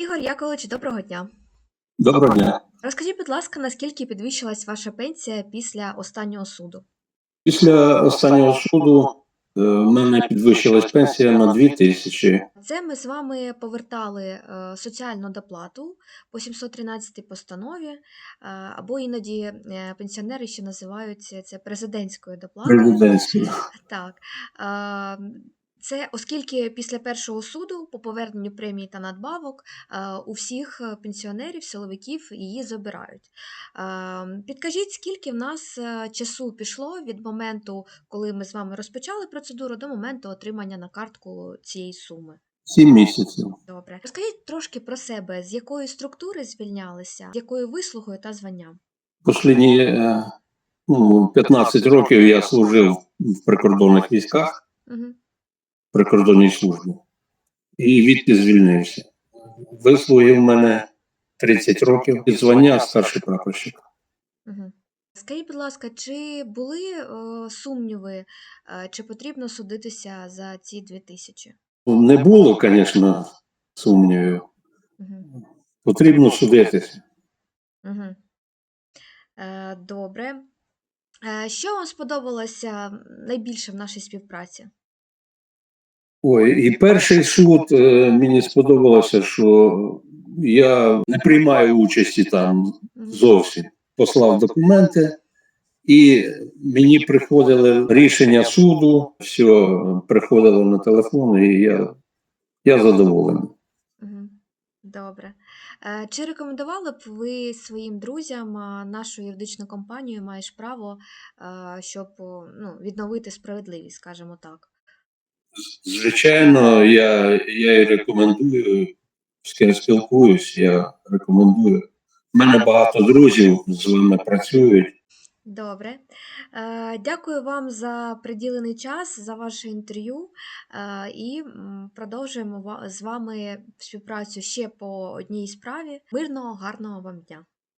Ігор Яковлевич, доброго дня. Доброго дня. Розкажіть, будь ласка, наскільки підвищилась ваша пенсія після останнього суду? Після останнього суду е, в мене підвищилась пенсія на 2 тисячі. Це ми з вами повертали е, соціальну доплату по 713 постанові, е, або іноді пенсіонери ще називають це президентською доплатою. Президентською. Так. Це оскільки після першого суду по поверненню премії та надбавок е, у всіх е, пенсіонерів, силовиків її забирають. Е, Підкажіть, скільки в нас часу пішло від моменту, коли ми з вами розпочали процедуру, до моменту отримання на картку цієї суми? 7 місяців. Добре. Розкажіть трошки про себе, з якої структури звільнялися, з якою вислугою та званням? Послідні ну, 15 років я служив в прикордонних військах, Угу. Прикордонній службі. І відти звільнився. Вислуги в мене 30 років і звання старший прапорщик. Угу. Скажіть, будь ласка, чи були е, сумніви, е, чи потрібно судитися за ці дві тисячі? Не було, звісно, сумнівів. Угу. Потрібно судитися. Угу. Добре. Що вам сподобалося найбільше в нашій співпраці? Ой, і перший суд е, мені сподобалося, що я не приймаю участі там зовсім. Послав документи, і мені приходили рішення суду, все приходило на телефон, і я, я задоволений. Добре. Е, Чи рекомендували б ви своїм друзям нашу юридичну компанію маєш право, е, щоб ну, відновити справедливість, скажімо так? Звичайно, я, я і рекомендую, з ким спілкуюсь, я рекомендую. У мене багато друзів з вами працюють. Добре. Е, Дякую вам за приділений час, за ваше інтерв'ю. е, І продовжуємо з вами співпрацю ще по одній справі. Мирного, гарного вам дня!